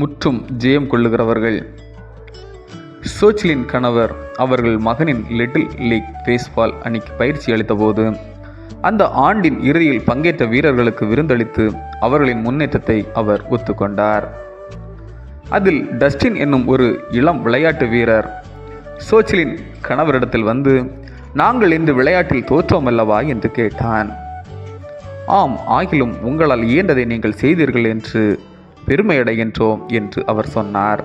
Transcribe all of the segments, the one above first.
முற்றும் ஜெயம் கொள்ளுகிறவர்கள். சோச்சிலின் கணவர் அவர்கள் மகனின் லிட்டில் லீக் பேஸ்பால் அணிக்கு பயிற்சி அளித்தபோது அந்த ஆண்டின் இறுதியில் பங்கேற்ற வீரர்களுக்கு விருந்தளித்து அவர்களின் முன்னேற்றத்தை அவர் ஒத்துக்கொண்டார். அதில் டஸ்டின் என்னும் ஒரு இளம் விளையாட்டு வீரர் சோச்சிலின் கணவரிடத்தில் வந்து நாங்கள் இன்று விளையாட்டில் தோற்றோம் அல்லவா? என்று கேட்டான். ஆம் ஆகிலும் உங்களால் இயன்றதை நீங்கள் செய்தீர்கள் என்று பெருமையடைகின்றோம் என்று அவர் சொன்னார்.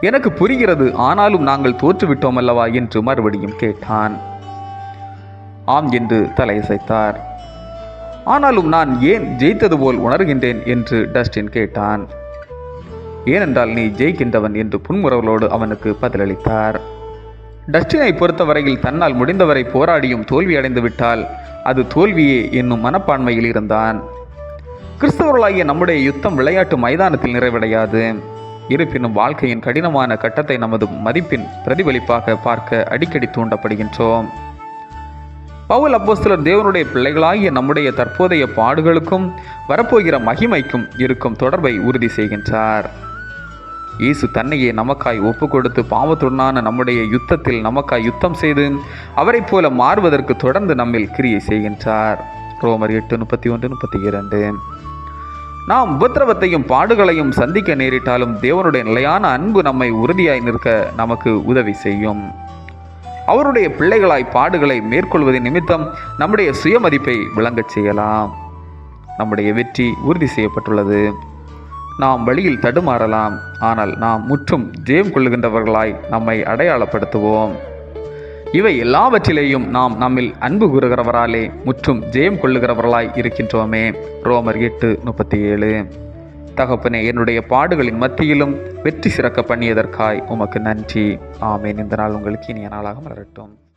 எனக்கு புரிகிறது ஆனாலும் நாங்கள் தோற்றுவிட்டோம் அல்லவா என்று மறுபடியும் கேட்டான். ஆம் என்று தலையசைத்தார். ஆனாலும் நான் ஏன் ஜெயித்தது போல் உணர்கின்றேன் என்று டஸ்டின் கேட்டான். ஏனென்றால் நீ ஜெயிக்கின்றவன் என்று புன்முறவலோடு அவனுக்கு பதிலளித்தார். டஸ்டினை பொறுத்தவரையில் தன்னால் முடிந்தவரை போராடியும் தோல்வி அடைந்து விட்டால் அது தோல்வியே என்னும் மனப்பான்மையில் இருந்தான். கிறிஸ்தவர்களாகிய நம்முடைய யுத்தம் விளையாட்டு மைதானத்தில் நிறைவடையாது. இருப்பினும் வாழ்க்கையின் கடினமான கட்டத்தை நமது மதிப்பின் பிரதிபலிப்பாக பார்க்க அடிக்கடி தூண்டப்படுகின்றோம். பவுல் அப்போஸ்தலர் தேவனுடைய பிள்ளைகளாகிய நம்முடைய தற்போதைய பாடுகளுக்கும் வரப்போகிற மகிமைக்கும் இருக்கும் தொடர்பை உறுதி செய்கின்றார். இயேசு தன்னையே நமக்காய் ஒப்பு கொடுத்து பாவத்துடனான நம்முடைய யுத்தத்தில் நமக்காய் யுத்தம் செய்து அவரைப் போல மாறுவதற்கு தொடர்ந்து நம்மில் கிரியை செய்கின்றார். ரோமர் எட்டு முப்பத்தி ஒன்று முப்பத்தி இரண்டு. நாம் உபத்திரவத்தையும் பாடுகளையும் சந்திக்க நேரிட்டாலும் தேவனுடைய நிலையான அன்பு நம்மை உறுதியாய் நிற்க நமக்கு உதவி செய்யும். அவருடைய பிள்ளைகளாய் பாடுகளை மேற்கொள்வதன் நிமித்தம் நம்முடைய சுயமதிப்பை விளங்கச் செய்யலாம். நம்முடைய வெற்றி உறுதி செய்யப்பட்டுள்ளது. நாம் வழியில் தடுமாறலாம். ஆனால் நாம் முற்றும் ஜெயம் கொள்ளுகின்றவர்களாய் நம்மை அடையாளப்படுத்துவோம். இவை எல்லாவற்றிலேயும் நாம் நம்மில் அன்பு கூறுகிறவராலே முற்றும் ஜெயம் கொள்ளுகிறவர்களாய் இருக்கின்றோமே. ரோமர் எட்டு முப்பத்தி ஏழு தகப்பனே என்னுடைய பாடுகளின் மத்தியிலும் வெற்றி சிறக்க பண்ணியதற்காய் உமக்கு நன்றி. ஆமேன். இந்த நாள் உங்களுக்கு இனிய நாளாக மலரட்டும்.